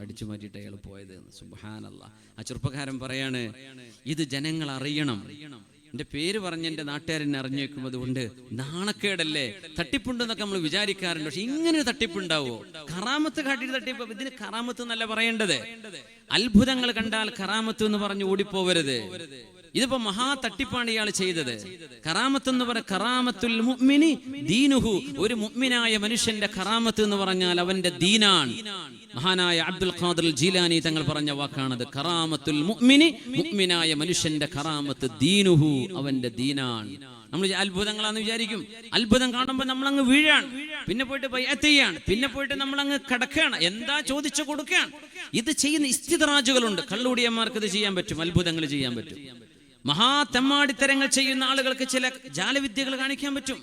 അടിച്ചു മാറ്റിയിട്ട് അയാൾ പോയത് സുബാനല്ല ആ ചെറുപ്പക്കാരൻ പറയാണ് ഇത് ജനങ്ങൾ അറിയണം. എന്റെ പേര് പറഞ്ഞ് എന്റെ നാട്ടുകാരനെ അറിഞ്ഞേക്കും അതുകൊണ്ട് നാണക്കേടല്ലേ? തട്ടിപ്പുണ്ടെന്നൊക്കെ നമ്മൾ വിചാരിക്കാറുണ്ട്. പക്ഷെ ഇങ്ങനെ തട്ടിപ്പുണ്ടാവോ? കറാമത്ത് കാട്ടി തട്ടിപ്പ് ഇതിന് കറാമത്ത് എന്നല്ല പറയേണ്ടത്. അത്ഭുതങ്ങൾ കണ്ടാൽ കറാമത്ത് എന്ന് പറഞ്ഞ് ഓടിപ്പോവരുത്. ഇതിപ്പോ മഹാ തട്ടിപ്പാണ് ഇയാൾ ചെയ്തത്. കറാമത്ത് എന്ന് പറഞ്ഞ കറാമത്തുൽ മുഅ്മിനി ദീനുഹു. ഒരു മുഅ്മിനായ മനുഷ്യന്റെ കറാമത്ത് എന്ന് പറഞ്ഞാൽ അവന്റെ ദീനാണ്. മഹാനായ അബ്ദുൽ ഖാദിർ ജീലാനി തങ്ങൾ പറഞ്ഞ വാക്കാണത്. കറാമത്തുൽ മുഅ്മിനി മുഅ്മിനായ മനുഷ്യന്റെ കറാമത്ത് ദീനുഹു അവന്റെ ദീനാണ്. നമ്മൾ അത്ഭുതങ്ങളാന്ന് വിചാരിക്കും. അത്ഭുതം കാണുമ്പോൾ നമ്മൾ അങ്ങ് വീഴാണ്. പിന്നെ പോയിട്ട് ബയ്യത്ത് ചെയ്യാണ്. പിന്നെ പോയിട്ട് നമ്മൾ അങ്ങ് കിടക്കുകയാണ്. എന്താ ചോദിച്ചു കൊടുക്കുകയാണ്? ഇത് ചെയ്യുന്ന ഇസ്തിതറാജുകളുണ്ട് കള്ളുടിയന്മാർക്ക് ഇത് ചെയ്യാൻ പറ്റും. അത്ഭുതങ്ങൾ ചെയ്യാൻ പറ്റും. മഹാ തെമ്മാടിത്തരങ്ങൾ ചെയ്യുന്ന ആളുകൾക്ക് ചില ജാലവിദ്യകൾ കാണിക്കാൻ പറ്റും.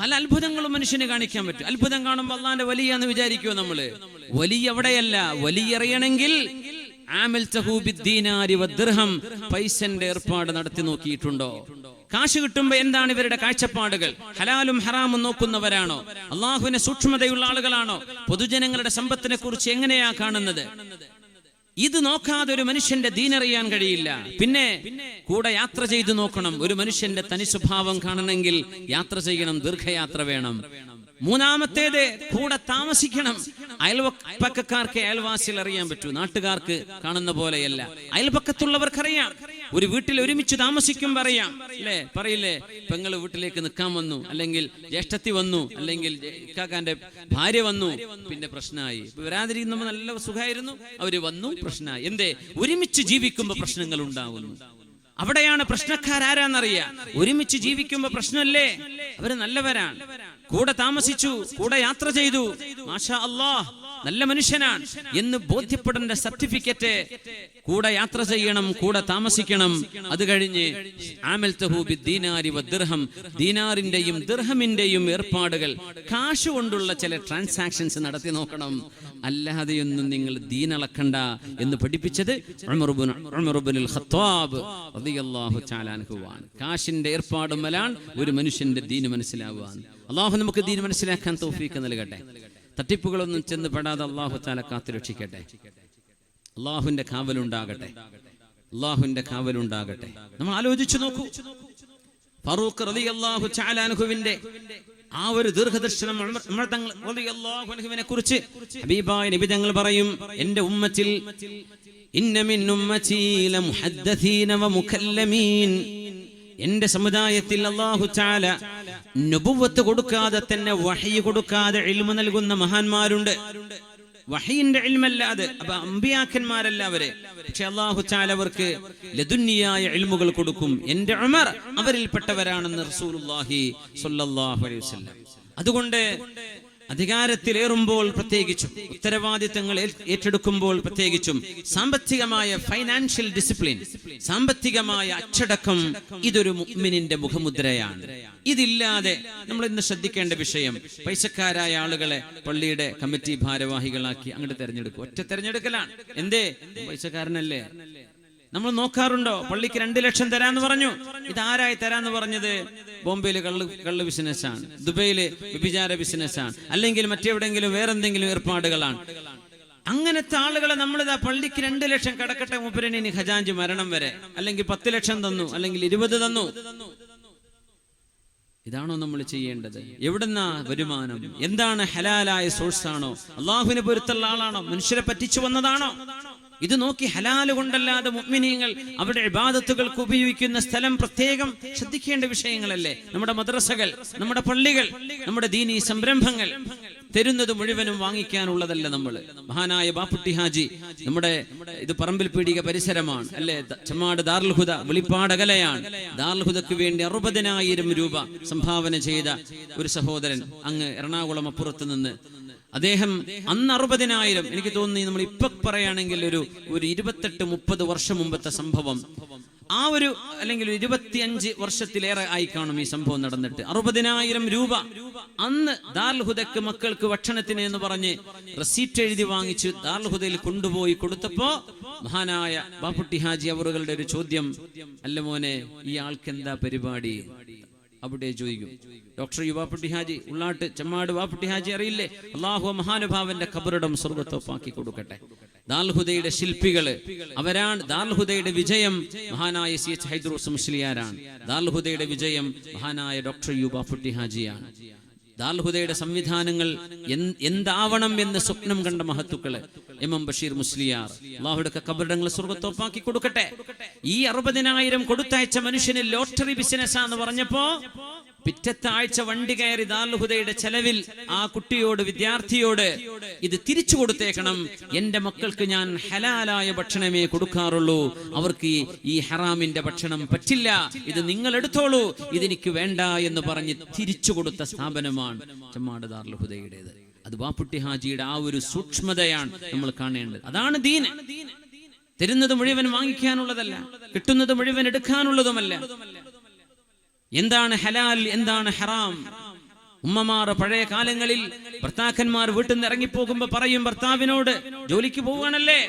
പല അത്ഭുതങ്ങളും മനുഷ്യന് കാണിക്കാൻ പറ്റും. അത്ഭുതം കാണുമ്പോൾ അള്ളാന്റെ വലിയ എന്ന് വിചാരിക്കുമോ നമ്മൾ? വലിയ എവിടെയല്ല വലിയ അറിയണമെങ്കിൽ പൈസന്റെ ഏർപ്പാട് നടത്തി നോക്കിയിട്ടുണ്ടോ? കാശ് കിട്ടുമ്പോ എന്താണ് ഇവരുടെ കാഴ്ചപ്പാടുകൾ? ഹലാലും ഹറാമും നോക്കുന്നവരാണോ? അള്ളാഹുവിനെ സൂക്ഷ്മതയുള്ള ആളുകളാണോ? പൊതുജനങ്ങളുടെ സമ്പത്തിനെ കുറിച്ച് എങ്ങനെയാ കാണുന്നത്? ഇത് നോക്കാതെ ഒരു മനുഷ്യന്റെ ദീനറിയാൻ കഴിയില്ല. പിന്നെ കൂടെ യാത്ര ചെയ്തു നോക്കണം. ഒരു മനുഷ്യന്റെ തനി സ്വഭാവം കാണണമെങ്കിൽ യാത്ര ചെയ്യണം ദീർഘയാത്ര വേണം. മൂന്നാമത്തേത് കൂടെ താമസിക്കണം. അയൽപക്കക്കാർക്ക് അയൽവാസികൾ അറിയാൻ പറ്റൂ. നാട്ടുകാർക്ക് കാണുന്ന പോലെയല്ല. അയൽപക്കത്തുള്ളവർക്കറിയാം. ഒരു വീട്ടിൽ ഒരുമിച്ച് താമസിക്കും പറയാം. അല്ലേ? പറയില്ലേ? പെങ്ങൾ വീട്ടിലേക്ക് നിൽക്കാൻ വന്നു അല്ലെങ്കിൽ ജ്യേഷ്ഠത്തി വന്നു അല്ലെങ്കിൽ ഇക്കാക്കാന്റെ ഭാര്യ വന്നു പിന്നെ പ്രശ്നമായി. വരാതിരിക്കുമ്പോൾ നല്ല സുഖമായിരുന്നു അവർ വന്നു പ്രശ്നമായി. എന്തേ? ഒരുമിച്ച് ജീവിക്കുമ്പോൾ പ്രശ്നങ്ങൾ ഉണ്ടാവുന്നു അവിടെയാണ് പ്രശ്നക്കാരാരാന്നറിയാം. ഒരുമിച്ച് ജീവിക്കുമ്പോ പ്രശ്നമല്ലേ? അവർ നല്ലവരാണ്. കൂടെ താമസിച്ചു കൂടെ യാത്ര ചെയ്തു. മാഷാ അള്ളാഹ് നല്ല മനുഷ്യനാണ് എന്ന് ബോധ്യപ്പെടേണ്ട സർട്ടിഫിക്കറ്റ് കൂടെ യാത്ര ചെയ്യണം കൂടെ താമസിക്കണം. അത് കഴിഞ്ഞ് ദീനാറിന്റെയും ദിർഹമിന്റെയും ഏർപ്പാടുകൾ കാശ് കൊണ്ടുള്ള ചില ട്രാൻസാക്ഷൻസ് നടത്തി നോക്കണം. അല്ലാതെയൊന്നും നിങ്ങൾ ദീനളക്കണ്ട എന്ന് പഠിപ്പിച്ചത് കാശിന്റെ ഏർപ്പാടുമലാണ് ഒരു മനുഷ്യന്റെ ദീന് മനസ്സിലാവുക. അള്ളാഹു നമുക്ക് ദീന് മനസ്സിലാക്കാൻ തോഫീക്ക് നൽകട്ടെ. തട്ടിപ്പുകളൊന്നും ചെന്ന് പെടാതെ അള്ളാഹു താല കാത്തുരക്ഷിക്കട്ടെ അള്ളാഹുവിന്റെ കാവലുണ്ടാകട്ടെ. അള്ളാഹുവിന്റെ കാവലുണ്ടാകട്ടെ. നമ്മൾ ആലോചിച്ചു നോക്കൂ. ഫറൂഖ് റലി അള്ളാഹു ചാലാനുഹുവിന്റെ ആ ഒരു ദീർഘദർശനം കുറിച്ച് ഹബീബായ നബി തങ്ങൾ പറയും എന്റെ ഉമ്മത്തിൽ എന്റെ സമുദായത്തിൽ അള്ളാഹു ചാല നുബുവത്ത് കൊടുക്കാതെ തന്നെ വഹി കൊടുക്കാതെ ഇൽമ നൽകുന്ന മഹാന്മാരുണ്ട്. വഹീന്റെ ഇൽമല്ലാതെ അപ്പൊ അമ്പിയാക്കന്മാരല്ല അവരെ. പക്ഷെ അള്ളാഹു ചാലവർക്ക് ലതുന്യായ ഇൽമുകൾ കൊടുക്കും. എന്റെ അമർ അവരിൽപ്പെട്ടവരാണെന്ന് സ്വല്ലല്ലാഹു അലൈഹി വസല്ലം. അതുകൊണ്ട് അധികാരത്തിലേറുമ്പോൾ പ്രത്യേകിച്ചും ഉത്തരവാദിത്തങ്ങൾ ഏറ്റെടുക്കുമ്പോൾ പ്രത്യേകിച്ചും സാമ്പത്തികമായ ഫൈനാൻഷ്യൽ ഡിസിപ്ലിൻ സാമ്പത്തികമായ അച്ചടക്കം ഇതൊരു മുഅ്മിനിന്റെ മുഖമുദ്രയാണ്. ഇതില്ലാതെ നമ്മൾ ഇന്ന് ശ്രദ്ധിക്കേണ്ട വിഷയം പൈസക്കാരായ ആളുകളെ പള്ളിയുടെ കമ്മിറ്റി ഭാരവാഹികളാക്കി അങ്ങോട്ട് തെരഞ്ഞെടുക്കും ഒറ്റ തെരഞ്ഞെടുക്കലാണ്. എന്തേ? പൈസക്കാരനല്ലേ? നമ്മൾ നോക്കാറുണ്ടോ? പള്ളിക്ക് രണ്ട് ലക്ഷം തരാന്ന് പറഞ്ഞു. ഇത് ആരായി തരാന്ന് പറഞ്ഞത്? ബോംബെയിൽ കള്ള് കള്ള് ബിസിനസ്സാണ്. ദുബൈയിലെ വ്യഭിചാര ബിസിനസ്സാണ്. അല്ലെങ്കിൽ മറ്റെവിടെങ്കിലും വേറെന്തെങ്കിലും ഏർപ്പാടുകളാണ്. അങ്ങനത്തെ ആളുകളെ നമ്മളിതാ പള്ളിക്ക് രണ്ട് ലക്ഷം കടക്കട്ടെ മൂപ്പരന് ഖജാഞ്ച് മരണം വരെ. അല്ലെങ്കിൽ പത്ത് ലക്ഷം തന്നു. അല്ലെങ്കിൽ ഇരുപത് തന്നു. ഇതാണോ നമ്മൾ ചെയ്യേണ്ടത്? എവിടെന്നാ വരുമാനം? എന്താണ് ഹലാലായ സോഴ്സ് ആണോ? അള്ളാഹുവിനെ പൊരുത്തുള്ള ആളാണോ? മനുഷ്യരെ പറ്റിച്ചു വന്നതാണോ? ഇത് നോക്കി ഹലാൽ കൊണ്ടല്ലാതെ മുഗ്മിനീങ്ങൾ അവരുടെ ഇബാദത്തുകൾക്ക് ഉപയോഗിക്കുന്ന സ്ഥലം പ്രത്യേകം ശ്രദ്ധിക്കേണ്ട വിഷയങ്ങളല്ലേ? നമ്മുടെ മദ്രസകൾ നമ്മുടെ പള്ളികൾ നമ്മുടെ ദീനി സംരംഭങ്ങൾ തരുന്നത് മുഴുവനും വാങ്ങിക്കാനുള്ളതല്ല നമ്മൾ മഹാനായ ബാപ്പുട്ടി ഹാജി നമ്മുടെ ഇത് പറമ്പിൽ പീടിക പരിസരമാണ് അല്ലെ? ചമ്മാട് ദാർൽഹുദ വെളിപ്പാടകലയാണ് ദാർൽഹുദക്ക് വേണ്ടി അറുപതിനായിരം രൂപ സംഭാവന ചെയ്ത ഒരു സഹോദരൻ അങ്ങ് എറണാകുളം അപ്പുറത്ത് നിന്ന് അദ്ദേഹം അന്ന് അറുപതിനായിരം. എനിക്ക് തോന്നി നമ്മൾ ഇപ്പൊ പറയുകയാണെങ്കിൽ ഒരു ഒരു ഇരുപത്തെട്ട് മുപ്പത് വർഷം മുമ്പത്തെ സംഭവം. ആ ഒരു അല്ലെങ്കിൽ ഇരുപത്തിയഞ്ച് വർഷത്തിലേറെ ആയി കാണും ഈ സംഭവം നടന്നിട്ട്. അറുപതിനായിരം രൂപ. അന്ന് ദാർൽഹുദക്ക് മക്കൾക്ക് ഭക്ഷണത്തിന് എന്ന് പറഞ്ഞ് റെസീറ്റ് എഴുതി വാങ്ങിച്ച് ദാർൽഹുദയിൽ കൊണ്ടുപോയി കൊടുത്തപ്പോ മഹാനായ ബാപ്പുട്ടി ഹാജി അവറുകളുടെ ഒരു ചോദ്യം. അല്ല മോനെ ഈ ആൾക്ക് എന്താ പരിപാടി? അവിടെ ചോദിക്കും ഡോക്ടർ യുവാപ്പുട്ടി ഹാജി ഉള്ളാട്ട് ചെമ്മാട് വാപ്പുട്ടി ഹാജി അറിയില്ലേ? അള്ളാഹു മഹാനുഭാവന്റെ കബറിടം സ്വർഗത്തൊപ്പാക്കി കൊടുക്കട്ടെ. ദാൽഹുദയുടെ ശില്പികൾ അവരാണ് ദാൽഹുദയുടെ വിജയം. മഹാനായ സി എച്ച് ഹൈദ്രോസ് മുസ്ലിയാരാണ്. ദാൽഹുദയുടെ വിജയം മഹാനായ ഡോക്ടർ യുബാഫുട്ടി ഹാജിയാണ്. ദാൽഹുദയുടെ സംവിധാനങ്ങൾ എന്ത് എന്താവണം എന്ന് സ്വപ്നം കണ്ട മഹത്തുക്കൾ എം എം ബഷീർ മുസ്ലിയാർ. അള്ളാഹുടെ കബറിടങ്ങൾ സ്വർഗത്തോപ്പാക്കി കൊടുക്കട്ടെ. ഈ അറുപതിനായിരം കൊടുത്തയച്ച മനുഷ്യന് ലോട്ടറി ബിസിനസ് ബിസിനസ്സാന്ന് പറഞ്ഞപ്പോ പിറ്റത്തെ ആഴ്ച വണ്ടി കയറി ദാൽഹുദയുടെ ചെലവിൽ ആ കുട്ടിയോട് വിദ്യാർത്ഥിയോട് ഇത് തിരിച്ചു കൊടുത്തേക്കണം. എന്റെ മക്കൾക്ക് ഞാൻ ഹലാലായ ഭക്ഷണമേ കൊടുക്കാറുള്ളൂ. അവർക്ക് ഈ- ഈ ഹറാമിന്റെ ഭക്ഷണം പറ്റില്ല. ഇത് നിങ്ങൾ എടുത്തോളൂ. ഇതെനിക്ക് വേണ്ട എന്ന് പറഞ്ഞ് തിരിച്ചു കൊടുത്ത സ്ഥാപനമാണ് ചെമ്മാട് ദാർലുഹുദയുടേത് അത് വാപ്പുട്ടി ഹാജിയുടെ ആ ഒരു സൂക്ഷ്മതയാണ് നമ്മൾ കാണേണ്ടത്. അതാണ് ദീന് തരുന്നത് മുഴുവൻ വാങ്ങിക്കാനുള്ളതല്ല കിട്ടുന്നത് മുഴുവൻ എടുക്കാനുള്ളതുമല്ല. എന്താണ് ഹലാൽ എന്താണ് ഹറാം? ഉമ്മമാർ പഴയ കാലങ്ങളിൽ ഭർത്താക്കന്മാർ വീട്ടിൽ നിന്ന് ഇറങ്ങിപ്പോകുമ്പോ പറയും ഭർത്താവിനോട് ജോലിക്ക് പോവുകയാണല്ലേ?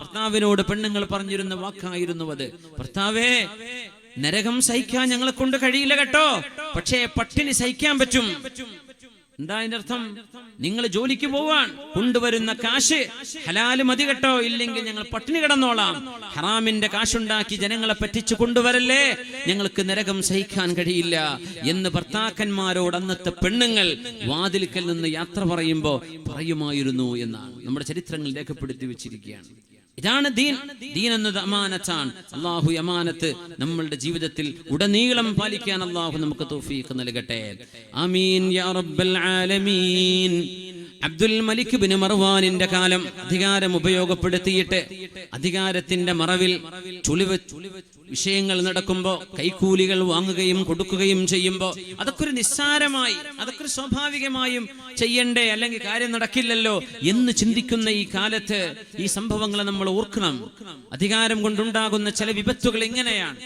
ഭർത്താവിനോട് പെണ്ണുങ്ങൾ പറഞ്ഞിരുന്ന വാക്കായിരുന്നു അത്. ഭർത്താവേ നരകം സഹിക്കാൻ ഞങ്ങളെ കൊണ്ട് കഴിയില്ല കേട്ടോ. പക്ഷേ പട്ടിണി സഹിക്കാൻ പറ്റും. എന്താ അതിന്റെ അർത്ഥം നിങ്ങൾ ജോലിക്ക് പോവാൻ കൊണ്ടുവരുന്ന കാശ് ഹലാൽ മതി കേട്ടോ. ഇല്ലെങ്കിൽ ഞങ്ങൾ പട്ടിണി കിടന്നോളാം. ഹറാമിന്റെ കാശുണ്ടാക്കി ജനങ്ങളെ പറ്റിച്ചു കൊണ്ടുവരല്ലേ? ഞങ്ങൾക്ക് നരകം സഹിക്കാൻ കഴിയില്ല എന്ന് ഭർത്താക്കന്മാരോട് അന്നത്തെ പെണ്ണുങ്ങൾ വാതിൽക്കൽ നിന്ന് യാത്ര പറയുമ്പോ പറയുമായിരുന്നു എന്നാണ്. നമ്മുടെ ചരിത്രങ്ങൾ രേഖപ്പെടുത്തി വെച്ചിരിക്കുകയാണ്. ഇതാണ് ദീൻ. ദീൻ എന്നത് അമാനത്താണ്. അള്ളാഹു അമാനത്ത് നമ്മളുടെ ജീവിതത്തിൽ ഉടനീളം പാലിക്കാൻ അള്ളാഹു നമുക്ക് തോഫീക്ക് നൽകട്ടെ. ആമീൻ യാ റബ്ബൽ ആലമീൻ. അബ്ദുൽ മലിക് ബിൻ മർവാനിന്റെ കാലം അധികാരം ഉപയോഗപ്പെടുത്തിയിട്ട് അധികാരത്തിന്റെ മറവിൽ ചുളിവ് വിഷയങ്ങൾ നടക്കുമ്പോ കൈക്കൂലികൾ വാങ്ങുകയും കൊടുക്കുകയും ചെയ്യുമ്പോ അതൊക്കെ ഒരു നിസ്സാരമായി അതൊക്കെ ഒരു സ്വാഭാവികമായും ചെയ്യണ്ടേ അല്ലെങ്കിൽ കാര്യം നടക്കില്ലല്ലോ എന്ന് ചിന്തിക്കുന്ന ഈ കാലത്ത് ഈ സംഭവങ്ങളെ നമ്മൾ ഓർക്കണം. അധികാരം കൊണ്ടുണ്ടാകുന്ന ചില വിപത്തുകൾ എങ്ങനെയാണ്?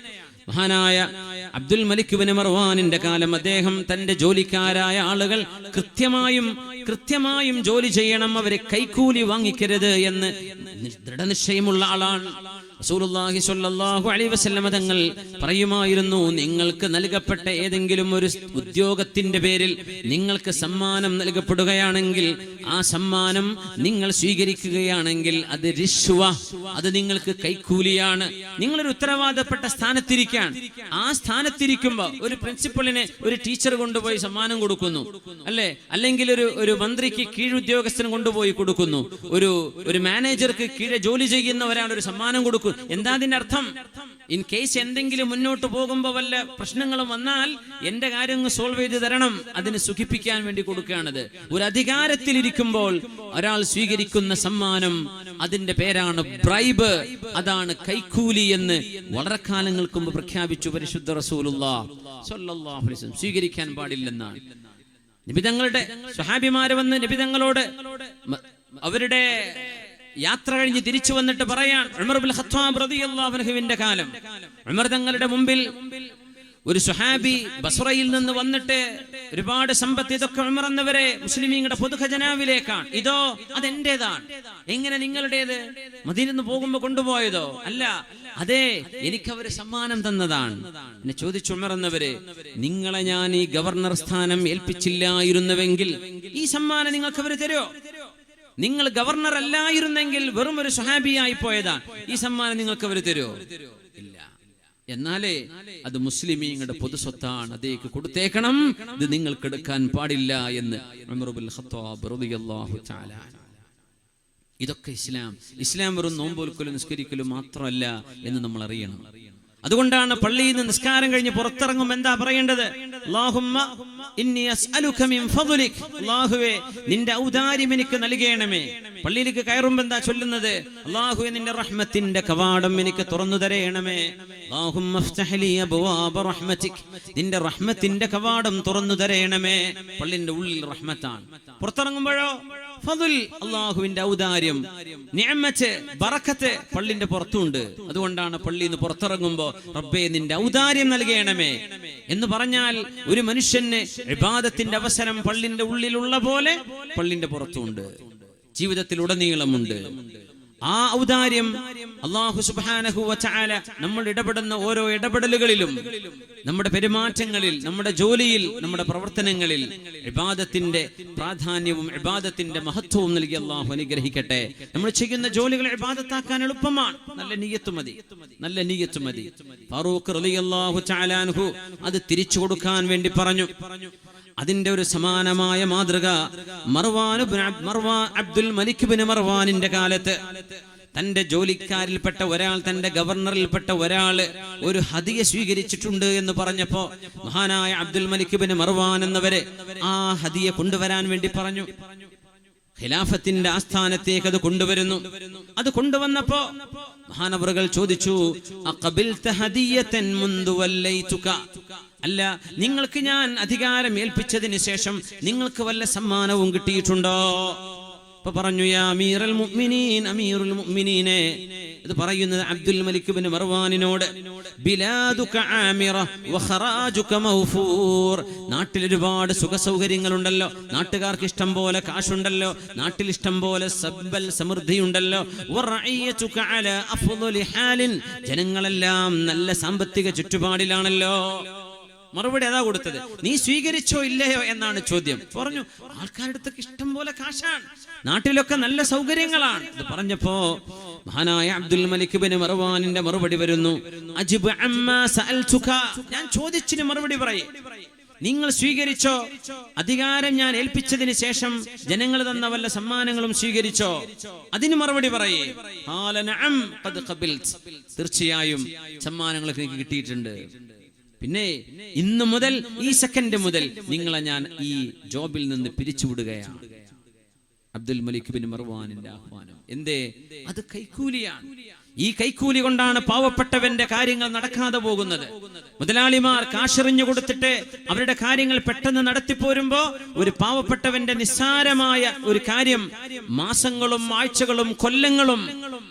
മഹാനായ അബ്ദുൽ മലിക് ബിൻ മർവാനിന്റെ കാലം അദ്ദേഹം തന്റെ ജോലിക്കാരായ ആളുകൾ കൃത്യമായും കൃത്യമായും ജോലി ചെയ്യണം അവരെ കൈക്കൂലി വാങ്ങിക്കരുത് എന്ന് ദൃഢനിശ്ചയമുള്ള ആളാണ്. റസൂലുള്ളാഹി സ്വല്ലല്ലാഹു അലൈഹി വസല്ലമ തങ്ങൾ പറയുമായിരുന്നു നിങ്ങൾക്ക് നൽകപ്പെട്ട ഏതെങ്കിലും ഒരു ഉദ്യോഗത്തിന്റെ പേരിൽ നിങ്ങൾക്ക് സമ്മാനം നൽകപ്പെടുകയാണെങ്കിൽ ആ സമ്മാനം നിങ്ങൾ സ്വീകരിക്കുകയാണെങ്കിൽ അത് റിഷ്വ അത് നിങ്ങൾക്ക് കൈക്കൂലിയാണ്. നിങ്ങളൊരു ഉത്തരവാദപ്പെട്ട സ്ഥാനത്തിരിക്കാൻ. ആ സ്ഥാനത്തിരിക്കുമ്പോ ഒരു പ്രിൻസിപ്പളിനെ ഒരു ടീച്ചർ കൊണ്ടുപോയി സമ്മാനം കൊടുക്കുന്നു. അല്ലേ? അല്ലെങ്കിൽ ഒരു ഒരു മന്ത്രിക്ക് കീഴുദ്യോഗസ്ഥന് കൊണ്ടുപോയി കൊടുക്കുന്നു. ഒരു ഒരു മാനേജർക്ക് കീഴെ ജോലി ചെയ്യുന്ന ഒരാൾ ഒരു സമ്മാനം കൊടുക്കുന്നു എന്താ അതിന്റെ അർത്ഥം ഇൻ കേസ് എന്തെങ്കിലും മുന്നോട്ട് പോകുമ്പോൾ വല്ല പ്രശ്നങ്ങളും വന്നാൽ എന്റെ കാര്യം സോൾവ് ചെയ്ത് തരണം. അതിന് സുഖിപ്പിക്കാൻ വേണ്ടി കൊടുക്കുകയാണത്. ഒരു അധികാരത്തിൽ ഇരിക്കുമ്പോൾ ഒരാൾ സ്വീകരിക്കുന്ന സമ്മാനം അതിന്റെ പേരാണ് ബ്രൈബ്. അതാണ് കൈക്കൂലി എന്ന് വളരെ കാലങ്ങൾക്ക് മുമ്പ് പ്രഖ്യാപിച്ചു പരിശുദ്ധ സ്വീകരിക്കാൻ പാടില്ലെന്നാണ്. നിബിതങ്ങളുടെ സ്വഹാബിമാര് വന്ന് നിബിതങ്ങളോട് അവരുടെ യാത്ര കഴിഞ്ഞ് തിരിച്ചു വന്നിട്ട് പറയാൻ ഖത്താബ് കാലം. ഉമർ തങ്ങളുടെ മുമ്പിൽ ഒരു സുഹാബി ബസ്രയിൽ നിന്ന് വന്നിട്ട് ഒരുപാട് സമ്പത്ത് ഇതൊക്കെ ഉമർ എന്നവരെ മുസ്ലിമീങ്ങളുടെ പൊതുഖജനാവിലേക്കാണ്. ഇതോ അതെന്റേതാണ്? എങ്ങനെ നിങ്ങളുടേത്? മദീനെന്ന് പോകുമ്പോ കൊണ്ടുപോയതോ? അല്ല അതെ എനിക്ക് അവർ സമ്മാനം തന്നതാണ്. എന്നെ ചോദിച്ചു ഉമർ എന്നവര് നിങ്ങളെ ഞാൻ ഈ ഗവർണർ സ്ഥാനം ഏൽപ്പിച്ചില്ലായിരുന്നുവെങ്കിൽ ഈ സമ്മാനം നിങ്ങൾക്ക് അവർ തരുമോ? നിങ്ങൾ ഗവർണർ അല്ലായിരുന്നെങ്കിൽ വെറും ഒരു സഹാബിയായി പോയതാ. ഈ സമ്മാനം നിങ്ങൾക്ക് അവർ തരുമോ? ഇല്ല. എന്നാലേ അത് മുസ്ലിമീങ്ങളുടെ പൊതുസ്വത്താണ് അതേക്ക് കൊടുത്തേക്കണം. ഇത് നിങ്ങൾക്ക് എടുക്കാൻ പാടില്ല എന്ന്. ഇതൊക്കെ ഇസ്ലാം. ഇസ്ലാം വെറും നോമ്പോൽക്കലും നിസ്കരിക്കലും മാത്രമല്ല എന്ന് നമ്മൾ അറിയണം അതുകൊണ്ടാണ് പള്ളിയിൽ നിന്ന് നിസ്കാരം കഴിഞ്ഞ് പുറത്തിറങ്ങുമ്പോൾ എന്താ പറയേണ്ടത്? അല്ലാഹുവേ നിന്റെ ഔദാര്യം എനിക്ക് നൽകണമേ. പള്ളിയിലേക്ക് കയറുമ്പോൾ എന്താ ചൊല്ലുന്നത്? അല്ലാഹുവേ നിന്റെ റഹ്മത്തിന്റെ കവാടം എനിക്ക് തുറന്നു തരയണമേ നിന്റെ റഹ്മത്തിന്റെ കവാടം തുറന്നു തരയണമേ പള്ളിന്റെ ഉള്ളിൽ റഹ്മത്താണ്. പുറത്തിറങ്ങുമ്പോഴോ? അള്ളാഹുവിന്റെ ഔദാര്യം നിഅമത്ത് ബറക്കത്ത് പള്ളിന്റെ പുറത്തുണ്ട്. അതുകൊണ്ടാണ് പള്ളിയിൽ നിന്ന് പുറത്തിറങ്ങുമ്പോ റബ്ബേ നിന്റെ ഔദാര്യം നൽകണമേ എന്ന് പറഞ്ഞാൽ ഒരു മനുഷ്യന് വിവാദത്തിന്റെ അവസരം പള്ളിന്റെ ഉള്ളിലുള്ള പോലെ പള്ളിന്റെ പുറത്തുണ്ട്. ജീവിതത്തിൽ ഉടനീളമുണ്ട് ആ ഔദാര്യം അള്ളാഹു സുബ്ഹാനഹു വച്ചാല നമ്മൾ ഇടപെടുന്ന ഓരോ ഇടപെടലുകളിലും നമ്മുടെ പെരുമാറ്റങ്ങളിൽ നമ്മുടെ ജോലിയിൽ നമ്മുടെ പ്രവർത്തനങ്ങളിൽ ഇബാദത്തിന്റെ പ്രാധാന്യവും ഇബാദത്തിന്റെ മഹത്വവും നൽകി അള്ളാഹു അനുഗ്രഹിക്കട്ടെ. നമ്മൾ ചെയ്യുന്ന ജോലികൾ ഇബാദത്താക്കാൻ എളുപ്പമാണ്. നല്ല നീയത്ത് മതി. നല്ല നീയത്ത് മതി. ഫാറൂഖ് അത് തിരിച്ചു കൊടുക്കാൻ വേണ്ടി പറഞ്ഞു. അതിന്റെ ഒരു സമാനമായ മാതൃക മർവാൻ അബ്ദുൽ മലിക് ബിൻ മർവാനിന്റെ കാലത്ത്. തന്റെ ജോലിക്കാരിൽപ്പെട്ട ഒരാൾ തന്റെ ഗവർണറിൽപ്പെട്ട ഒരാൾ ഒരു ഹദിയ സ്വീകരിച്ചിട്ടുണ്ട് എന്ന് പറഞ്ഞപ്പോ മഹാനായ അബ്ദുൽ മലിക് ബിൻ മർവാൻ എന്നവരെ ആ ഹതിയെ കൊണ്ടുവരാൻ വേണ്ടി പറഞ്ഞു. ഖിലാഫത്തിന്റെ ആസ്ഥാനത്തേക്ക് അത് കൊണ്ടുവരുന്നു. അത് കൊണ്ടുവന്നപ്പോ മഹാനവറുകൾ ചോദിച്ചു അല്ല നിങ്ങൾക്ക് ഞാൻ അധികാരം ഏൽപ്പിച്ചതിന് ശേഷം നിങ്ങൾക്ക് വല്ല സമ്മാനവും കിട്ടിയിട്ടുണ്ടോ? ഇപ്പൊ പറഞ്ഞു ഇത് പറയുന്നത് അബ്ദുൽ മലിക് ബിൻ മർവാനിനോട്. നാട്ടിൽ ഒരുപാട് സുഖ സൗകര്യങ്ങളുണ്ടല്ലോ നാട്ടുകാർക്ക് ഇഷ്ടം പോലെ കാശുണ്ടല്ലോ. നാട്ടിൽ ഇഷ്ടം പോലെ സമ്പൽ സമൃദ്ധിയുണ്ടല്ലോ. ഹാലിൻ. ജനങ്ങളെല്ലാം നല്ല സാമ്പത്തിക ചുറ്റുപാടിലാണല്ലോ. മറുപടി അതാ കൊടുത്തത്? നീ സ്വീകരിച്ചോ ഇല്ലയോ? എന്നാണ് ചോദ്യം. പറഞ്ഞു ആൾക്കാരുടെ അടുത്തൊക്കെ ഇഷ്ടം പോലെ കാശാണ്. നാട്ടിലൊക്കെ നല്ല സൗകര്യങ്ങളാണ്. ഇത് പറഞ്ഞപ്പോ മഹാനായ അബ്ദുൽ മലിക് ബിൻ മർവാനിന്റെ മറുപടി വരുന്നു. അജിബ് അമ്മാ ഞാൻ ചോദിച്ചിന് മറുപടി പറയേ. നിങ്ങൾ സ്വീകരിച്ചോ? അധികാരം ഞാൻ ഏൽപ്പിച്ചതിന് ശേഷം ജനങ്ങൾ തന്ന വല്ല സമ്മാനങ്ങളും സ്വീകരിച്ചോ? അതിന് മറുപടി പറയേ. തീർച്ചയായും സമ്മാനങ്ങളൊക്കെ എനിക്ക് കിട്ടിയിട്ടുണ്ട്. പിന്നെ ഇന്ന് മുതൽ ഈ സെക്കൻഡ് മുതൽ നിങ്ങളെ ഞാൻ ഈ ജോബിൽ നിന്ന് പിരിച്ചുവിടുകയാണ്. അബ്ദുൽ മലിക് ബിൻ മർവാനിന്റെ ആഹ്വാനം. എന്തേ? അത് കൈക്കൂലിയാണ്. ഈ കൈക്കൂലി കൊണ്ടാണ് പാവപ്പെട്ടവന്റെ കാര്യങ്ങൾ നടക്കാതെ പോകുന്നത്. മുതലാളിമാർ കാശെറിഞ്ഞു കൊടുത്തിട്ട് അവരുടെ കാര്യങ്ങൾ പെട്ടെന്ന് നടത്തിപ്പോരുമ്പോ ഒരു പാവപ്പെട്ടവന്റെ നിസ്സാരമായ ഒരു കാര്യം മാസങ്ങളും ആഴ്ചകളും കൊല്ലങ്ങളും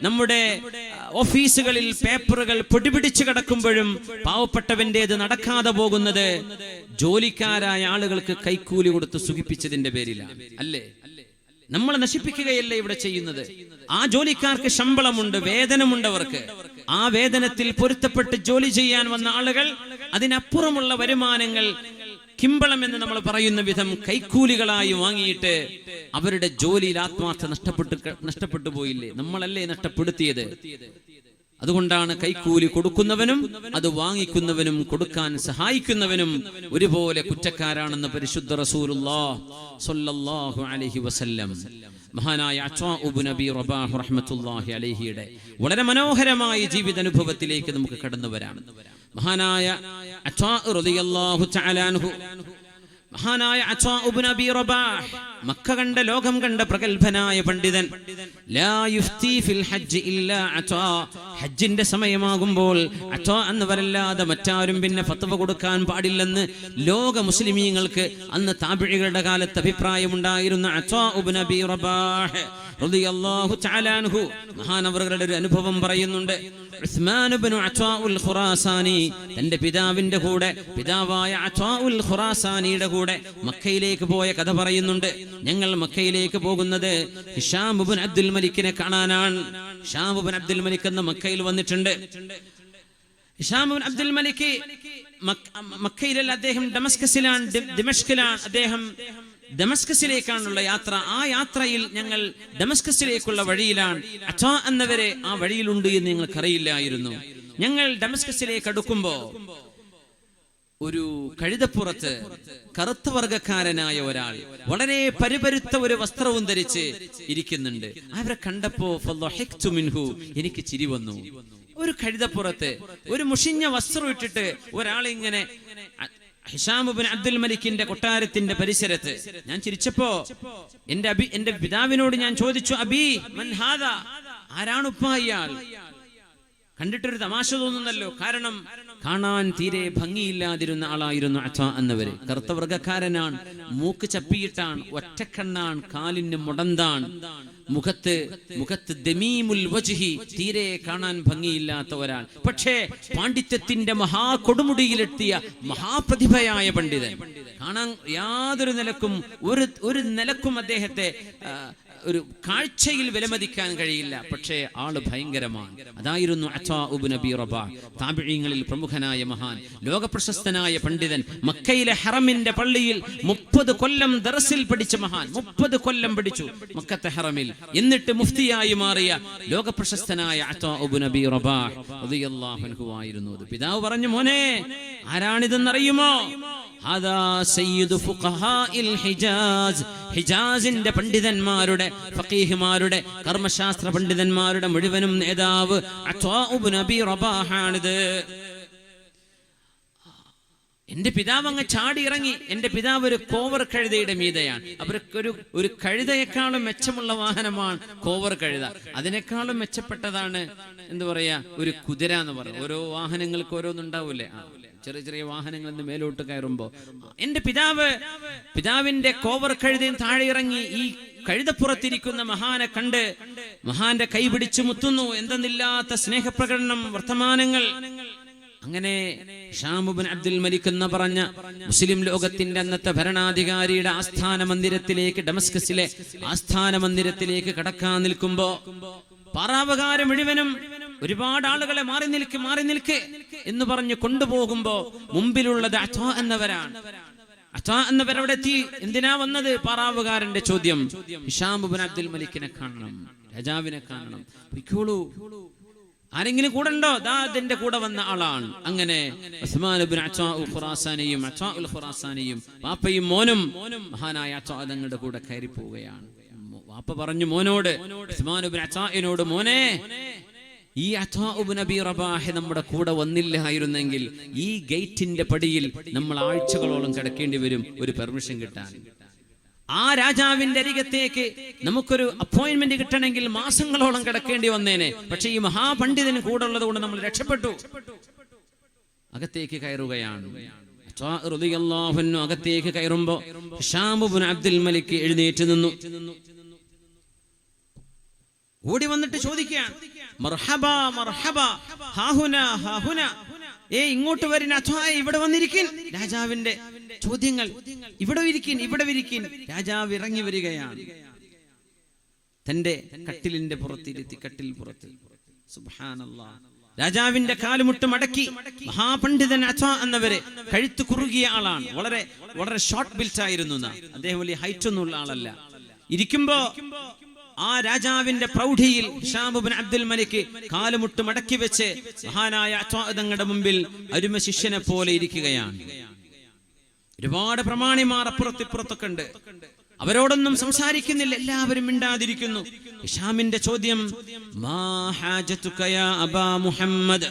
നമ്മുടെ ഓഫീസുകളിൽ പേപ്പറുകൾ പൊടിപിടിച്ചു കിടക്കുമ്പോഴും പാവപ്പെട്ടവന്റേത് നടക്കാതെ പോകുന്നത് ജോലിക്കാരായ ആളുകൾക്ക് കൈക്കൂലി കൊടുത്ത് സുഖിപ്പിച്ചതിന്റെ പേരിലാണ്. അല്ലേ? നമ്മളെ നശിപ്പിക്കുകയല്ലേ ഇവിടെ ചെയ്യുന്നത്? ആ ജോലിക്കാർക്ക് ശമ്പളമുണ്ട് വേതനമുണ്ട് അവർക്ക്. ആ വേതനത്തിൽ പൊരുത്തപ്പെട്ട് ജോലി ചെയ്യാൻ വന്ന ആളുകൾ അതിനപ്പുറമുള്ള വരുമാനങ്ങൾ കിമ്പളം എന്ന് നമ്മൾ പറയുന്ന വിധം കൈക്കൂലികളായി വാങ്ങിയിട്ട് അവരുടെ ജോലിയിൽ ആത്മാർത്ഥ നഷ്ടപ്പെട്ടു നഷ്ടപ്പെട്ടു പോയില്ലേ? നമ്മളല്ലേ നഷ്ടപ്പെടുത്തിയത്? അതുകൊണ്ടാണ് കൈക്കൂലി കൊടുക്കുന്നവനും അത് വാങ്ങിക്കുന്നവനും കൊടുക്കാൻ സഹായിക്കുന്നവനും ഒരുപോലെ കുറ്റക്കാരാണെന്ന് പരിശുദ്ധ വസല്ലം. മഹാനായ നബി റബാഹ് റഹ്മത്തുള്ളാഹി അലൈഹിയുടെ വളരെ മനോഹരമായ ജീവിതാനുഭവത്തിലേക്ക് നമുക്ക് കടന്നു വരാം. മഹാനായ മഹാനായ അബി റബാഹ് മക്ക കണ്ട ലോകം കണ്ട പ്രഗത്ഭനായ പണ്ഡിതൻ. ലാ യുഫ്തി ഫിൽ ഹജ്ജ് ഇല്ലാ ഹജ്ജിന്റെ സമയമാകുമ്പോൾ അച്വാ എന്നവരല്ലാതെ മറ്റാരും പിന്നെ ഫത്വ കൊടുക്കാൻ പാടില്ലെന്ന് ലോക മുസ്ലിമീങ്ങൾക്ക് അന്ന് താപിഴികളുടെ കാലത്ത് അഭിപ്രായമുണ്ടായിരുന്ന അച്വാ ഉബ്നു അബീ റബാഹ് മഹാനവറുകളുടെ ഒരു അനുഭവം പറയുന്നുണ്ട്. തന്റെ പിതാവിന്റെ കൂടെ പിതാവായ ഖുറാസാനിയുടെ കൂടെ മക്കയിലേക്ക് പോയ കഥ പറയുന്നുണ്ട്. ഞങ്ങൾ മക്കയിലേക്ക് പോകുന്നത് ഹിഷാമുബുൻ അബ്ദുൽ മലിക്കിനെ കാണാനാണ്. ഹിഷാമുബുൻ അബ്ദുൽ മലിക് എന്ന് മക്കയിൽ വന്നിട്ടുണ്ട്. ഹിഷാമുബുൻ അബ്ദുൽ മലിക് മക്ക- മക്കയിലല്ല അദ്ദേഹം ഡമസ്കസിലാണ് ദിമഷ്കിലാണ് അദ്ദേഹം ഡമസ്കസിലേക്കാണുള്ള യാത്ര. ആ യാത്രയിൽ ഞങ്ങൾ ഡമസ്കസിലേക്കുള്ള വഴിയിലാണ്. അച്ഛാ എന്നവരെ ആ വഴിയിലുണ്ട് എന്ന് നിങ്ങൾക്കറിയില്ലായിരുന്നു ഞങ്ങൾ ഡമസ്കസിലേക്ക് അടുക്കുമ്പോ ഒരു കഴുതപ്പുറത്ത് കറുത്ത വർഗക്കാരനായ ഒരാൾ വളരെ പരിപരുത്ത ഒരു വസ്ത്രവും ധരിച്ച് ഇരിക്കുന്നുണ്ട്. അവരെ കണ്ടപ്പോ മിൻഹു എനിക്ക് ചിരി വന്നു. ഒരു കഴുതപ്പുറത്ത് ഒരു മുഷിഞ്ഞ വസ്ത്രം ഇട്ടിട്ട് ഒരാളിങ്ങനെ ഹിഷാമുബിൻ ഹിഷാം ഇബ്നു അബ്ദുൽ മലിക്കിന്റെ കൊട്ടാരത്തിന്റെ പരിസരത്ത് ഞാൻ ചിരിച്ചപ്പോ എന്റെ അബി എന്റെ പിതാവിനോട് ഞാൻ ചോദിച്ചു അബി മൻ ഹാദാ ആരാണ് ഉപ്പ ഇയാൾ? കണ്ടിട്ടൊരു തമാശ തോന്നുന്നല്ലോ. കാരണം കാണാൻ തീരെ ഭംഗിയില്ലാതിരുന്ന ആളായിരുന്നു അച്ഛ എന്നവര്. കറുത്ത വർഗക്കാരനാണ് മൂക്ക് ചപ്പിയിട്ടാണ് ഒറ്റക്കണ്ണാണ് കാലിന് മുടന്താണ്. മുഖത്ത് മുഖത്ത് ദമീമുൽ വജ്ഹി തീരെ കാണാൻ ഭംഗിയില്ലാത്ത ഒരാൾ. പക്ഷേ പാണ്ഡിത്യത്തിന്റെ മഹാ കൊടുമുടിയിലെത്തിയ മഹാപ്രതിഭയായ പണ്ഡിതൻ. കാണാൻ യാതൊരു നിലക്കും ഒരു ഒരു നിലക്കും അദ്ദേഹത്തെ ഒരു കാഴ്ചയിൽ വിലമതിക്കാൻ കഴിയില്ല. പക്ഷേ ആൾ ഭയങ്കരമാണ്. അതായിരുന്നു നബി താപിഴീങ്ങളിൽ പ്രമുഖനായ മഹാൻ ലോകപ്രശസ്തനായ പണ്ഡിതൻ മക്കയിലെ ഹറമിന്റെ പള്ളിയിൽ മുപ്പത് കൊല്ലം ദറസിൽ പഠിച്ച മഹാൻ മുപ്പത് കൊല്ലം പഠിച്ചു മക്കത്തെ ഹറമിൽ. എന്നിട്ട് മുഫ്തിയായി മാറിയ ലോകപ്രശസ്തനായ നബി റബാഹ് ആയിരുന്നു പിതാവ് പറഞ്ഞു മോനെ ആരാണിതെന്നറിയുമോ? ഹിജാസിന്റെ പണ്ഡിതന്മാരുടെ ഫഖീഹുമാരുടെ കർമ്മശാസ്ത്ര പണ്ഡിതന്മാരുടെ മുഴുവനും നേതാവ് റബാഹാണിത്. എന്റെ പിതാവ് അങ്ങ് ചാടി ഇറങ്ങി എന്റെ പിതാവ് ഒരു കോവർ കഴുതയുടെ മീതയാണ്. അവർക്ക് ഒരു കഴുതയെക്കാളും മെച്ചമുള്ള വാഹനമാണ് കോവർ കഴുത. അതിനേക്കാളും മെച്ചപ്പെട്ടതാണ് എന്ത് പറയാ ഒരു കുതിര എന്ന് പറയും. ഓരോ വാഹനങ്ങൾക്ക് ഓരോന്നുണ്ടാവൂലേ? ചെറിയ ചെറിയ വാഹനങ്ങളിൽ നിന്ന് മേലോട്ട് കയറുമ്പോ എന്റെ പിതാവ് പിതാവിന്റെ കോവർ കഴുതയും താഴെ ഇറങ്ങി ഈ കഴുതപ്പുറത്തിരിക്കുന്ന മഹാനെ കണ്ട് മഹാന്റെ കൈ പിടിച്ചു മുത്തുന്നു. എന്തെന്നില്ലാത്ത സ്നേഹപ്രകടനം വർത്തമാനങ്ങൾ. അങ്ങനെ ഷാമുബിൻ അബ്ദുൽ മലിക് എന്ന് പറഞ്ഞ മുസ്ലിം ലോകത്തിന്റെ അന്നത്തെ ഭരണാധികാരിയുടെ ആസ്ഥാന മന്ദിരത്തിലേക്ക് ഡമസ്കസിലെ ആസ്ഥാന മന്ദിരത്തിലേക്ക് കടക്കാൻ നിൽക്കുമ്പോ പാറാവകാരം മുഴുവനും ഒരുപാട് ആളുകളെ മാറി നിൽക്ക് മാറി നിൽക്ക്. എന്ന് പറഞ്ഞ് കൊണ്ടുപോകുമ്പോ മുമ്പിലുള്ളത് അച്ഛ എന്നവരാണ്. അച്ഛ എന്നവരവിടെ എത്തി എന്തിനാ വന്നത്? പാറാവുകാരന്റെ ചോദ്യം. ഹിഷാമുബിൻ അബ്ദുൽ മലിക്കിനെ കാണണം. രാജാവിനെ കാണണം. പൊയ്ക്കോളൂ. ആരെങ്കിലും കൂടെ ഉണ്ടോ? ദാ അതിന്റെ കൂടെ വന്ന ആളാണ്. അങ്ങനെ വാപ്പയും മോനും മഹാനായ തങ്ങളുടെ കൂടെ കയറി പോവുകയാണ് വാപ്പ പറഞ്ഞു മോനോട് മോനെ ഈ നബി റബാഹെ നമ്മുടെ കൂടെ വന്നില്ലായിരുന്നെങ്കിൽ ഈ ഗേറ്റിന്റെ പടിയിൽ നമ്മൾ ആഴ്ചകളോളം കിടക്കേണ്ടി വരും ഒരു പെർമിഷൻ കിട്ടാൻ. ആ രാജാവിന്റെ അരികത്തേക്ക് നമുക്കൊരു അപ്പോയിന്റ്മെന്റ് കിട്ടണമെങ്കിൽ മാസങ്ങളോളം കിടക്കേണ്ടി വന്നേനെ. പക്ഷെ ഈ മഹാപണ്ഡിതന് കൂടെ ഉള്ളത് കൊണ്ട് നമ്മൾ രക്ഷപ്പെട്ടു. അകത്തേക്ക് കയറുകയാണ്. അകത്തേക്ക് കയറുമ്പോ ഷാമുബുൻ അബ്ദുൽ മലിക്ക് എഴുന്നേറ്റ് നിന്നു. ഓടി വന്നിട്ട് ചോദിക്കുകയാണ്. മർഹബ മർഹബ ഏ ഇങ്ങോട്ട് വരിൻ അച്ഛായ ഇവിടെ വന്നിരിക്കിൻ. രാജാവിന്റെ ചോദ്യങ്ങൾ ഇവിടെ ഇരിക്കിൻ ഇവിടെ ഇരിക്കിൻ. രാജാവ് ഇറങ്ങി വരികയാണ്. തന്റെ കട്ടിലിന്റെ പുറത്തിരുത്തി കട്ടിൽ പുറത്ത്. രാജാവിന്റെ കാലുമുട്ട് മടക്കി. മഹാപണ്ഡിതൻ അച്ഛ എന്നവരെ കഴുത്ത് കുറുകിയ ആളാണ്. വളരെ വളരെ ഷോർട്ട് ബിൽറ്റ് ആയിരുന്നു. അദ്ദേഹം വലിയ ഹൈറ്റ് ഒന്നുള്ള ആളല്ല. ഇരിക്കുമ്പോ ആ രാജാവിന്റെ പ്രൗഢിയിൽ ഹിഷാമുബിൻ അബ്ദുൽ മലിക്ക് കാലുമുട്ട് മടക്കി വെച്ച് മഹാനായ അച്വാദങ്ങളുടെ മുമ്പിൽ അരുമ ശിഷ്യനെ പോലെ ഇരിക്കുകയാണ്. ഒരുപാട് പ്രമാണിമാർ അപ്പുറത്തിപ്പുറത്തൊക്കെ ഉണ്ട്. അവരോടൊന്നും സംസാരിക്കുന്നില്ല എല്ലാവരും മിണ്ടാതിരിക്കുന്നു. ഇഷാമിന്റെ ചോദ്യം അബാ മുഹമ്മദ്?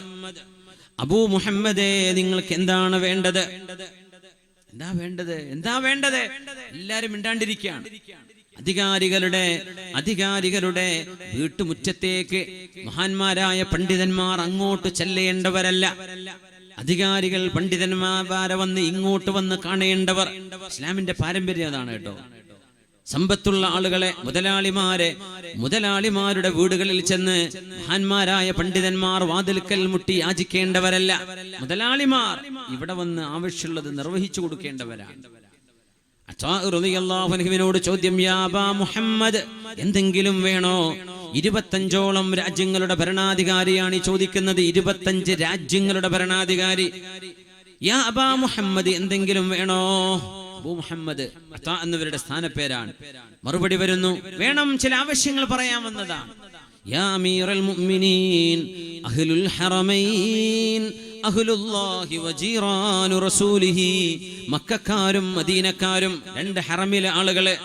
അബൂ മുഹമ്മദേ നിങ്ങൾക്ക് എന്താണ് വേണ്ടത്? എന്താ വേണ്ടത്? എന്താ വേണ്ടത്? എല്ലാരും മിണ്ടാണ്ടിരിക്കുകയാണ്. അധികാരികളുടെ അധികാരികളുടെ വീട്ടുമുറ്റത്തേക്ക് മഹാന്മാരായ പണ്ഡിതന്മാർ അങ്ങോട്ട് ചെല്ലേണ്ടവരല്ല. അധികാരികൾ പണ്ഡിതന്മാരെ വന്ന് ഇങ്ങോട്ട് വന്ന് കാണേണ്ടവർ ഇസ്ലാമിന്റെ പാരമ്പര്യം അതാണ് കേട്ടോ. സമ്പത്തുള്ള ആളുകളെ മുതലാളിമാരെ മുതലാളിമാരുടെ വീടുകളിൽ ചെന്ന് മഹാന്മാരായ പണ്ഡിതന്മാർ വാതിൽക്കൽ മുട്ടി യാചിക്കേണ്ടവരല്ല. മുതലാളിമാർ ഇവിടെ വന്ന് ആവശ്യമുള്ളത് നിർവഹിച്ചു കൊടുക്കേണ്ടവരാണ്. അള്ളാഹുവിനോട് ചോദ്യം യാബാ മുഹമ്മദ് എന്തെങ്കിലും വേണോ? ഇരുപത്തഞ്ചോളം രാജ്യങ്ങളുടെ ഭരണാധികാരിയാണ് ഈ ചോദിക്കുന്നത്. ഇരുപത്തഞ്ച് രാജ്യങ്ങളുടെ ഭരണാധികാരി. യാ മുഹമ്മദ് എന്തെങ്കിലും വേണോ? അബൂ മുഹമ്മദ് എന്നവരുടെ സ്ഥാനപ്പേരാണ്. മറുപടി വരുന്നു വേണം ചില ആവശ്യങ്ങൾ യാ അമീറൽ മുഅ്മിനീൻ ഹറമൈൻ അഹ്ലുല്ലാഹി വജീറാനു റസൂലിഹി. മക്കക്കാരും മദീനക്കാരും രണ്ട് ഹറമിലെ ആളുകൾ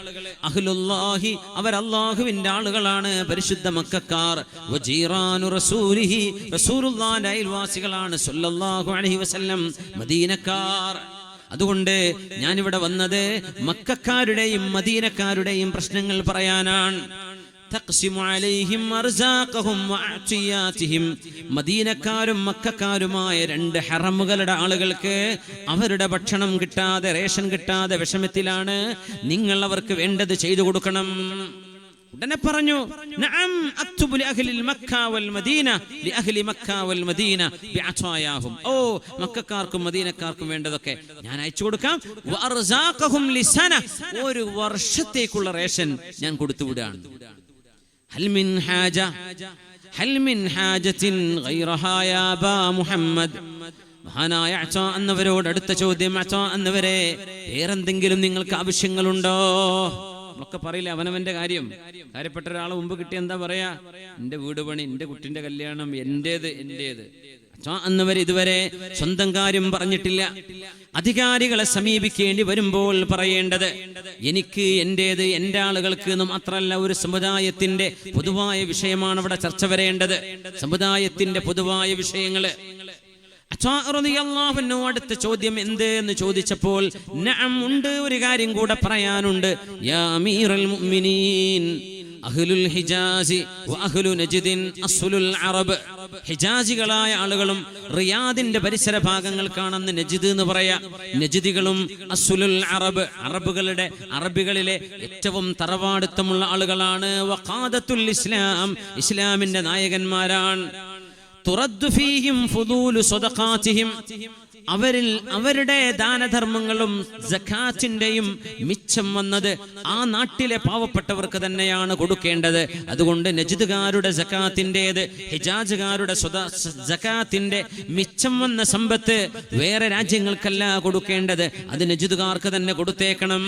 അഹ്ലുല്ലാഹി അവർ അള്ളാഹുവിന്റെ ആളുകളാണ്. പരിശുദ്ധ മക്കക്കാർ വജീറാനു റസൂലിഹി. റസൂലുള്ളാന്റെ അയൽവാസികളാണ്. സല്ലല്ലാഹു അലൈഹി വസല്ലം. മദീനക്കാർ. അതുകൊണ്ട് ഞാനിവിടെ വന്നത് മക്കാരുടെയും മദീനക്കാരുടെയും പ്രശ്നങ്ങൾ പറയാനാണ്. മദീനക്കാരും മക്കക്കാരുമായ രണ്ട് ഹറമുകളുടെ ആളുകൾക്ക് അവരുടെ ഭക്ഷണം കിട്ടാതെ റേഷൻ കിട്ടാതെ വിഷമത്തിലാണ്. നിങ്ങൾ അവർക്ക് വേണ്ടത് ചെയ്തു കൊടുക്കണം. ഉടനെ പറഞ്ഞു ഓ മക്കക്കാർക്കും മദീനക്കാർക്കും വേണ്ടതൊക്കെ ഞാൻ അയച്ചു കൊടുക്കാം. ഒരു വർഷത്തേക്കുള്ള റേഷൻ ഞാൻ കൊടുത്തു വിടാണ്. ഹൽ മിൻ ഹാജ ഹൽ മിൻ ഹാജത്തിൻ ഗൈറഹാ യാ അബാ മുഹമ്മദ് മഹാനായ അച്ചാ എന്നവരോട് അടുത്ത ചോദ്യം അച്ചാ എന്നവരെ വേറെന്തെങ്കിലും നിങ്ങൾക്ക് ആവശ്യങ്ങളുണ്ടോ? നമ്മളൊക്കെ പറയില്ല അവനവന്റെ കാര്യം. കാര്യപ്പെട്ട ഒരാളെ മുമ്പ് കിട്ടിയ എന്താ പറയാ? എന്റെ വീട് പണി എന്റെ കുട്ടിന്റെ കല്യാണം എന്റേത് എന്റേത് അന്നവർ ഇതുവരെ സ്വന്തം കാര്യം പറഞ്ഞിട്ടില്ല. അധികാരികളെ സമീപിക്കേണ്ടി വരുമ്പോൾ പറയേണ്ടത് എനിക്ക് എന്റേത് എന്റെ ആളുകൾക്ക് എന്ന് മാത്രമല്ല ഒരു സമുദായത്തിന്റെ പൊതുവായ വിഷയമാണ് അവിടെ ചർച്ച വരേണ്ടത്. സമുദായത്തിന്റെ പൊതുവായ വിഷയങ്ങൾ അടുത്ത ചോദ്യം എന്ത് എന്ന് ചോദിച്ചപ്പോൾ ഉണ്ട് ഒരു കാര്യം കൂടെ പറയാനുണ്ട്. അഹ്ലുൽ ഹിജാസി വഅഹ്ലു നജ്ദിൻ അസ്ലുൽ അറബ്. ഹിജാസികളായ ആളുകളും റിയാദിന്റെ പരിസര ഭാഗങ്ങൾ കാണുന്ന നജിദ് എന്ന് പറയാ. നജിദികളും അസ്ലുൽ അറബ് അറബുകളുടെ അറബികളിലെ ഏറ്റവും തറവാടുത്തമുള്ള ആളുകളാണ്. വഖാദത്തുൽ ഇസ്ലാം ഇസ്ലാമിന്റെ നായകന്മാരാണ്. അവരിൽ അവരുടെ ദാനധർമ്മങ്ങളും ജക്കാത്തിന്റെയും മിച്ചം വന്നത് ആ നാട്ടിലെ പാവപ്പെട്ടവർക്ക് തന്നെയാണ് കൊടുക്കേണ്ടത്. അതുകൊണ്ട് നജിദുകാരുടെ ജക്കാത്തിന്റെത് ഹിജാജുകാരുടെ ജക്കാത്തിന്റെ മിച്ചം വന്ന സമ്പത്ത് വേറെ രാജ്യങ്ങൾക്കല്ല കൊടുക്കേണ്ടത്. അത് നജിദുകാർക്ക് തന്നെ കൊടുത്തേക്കണം.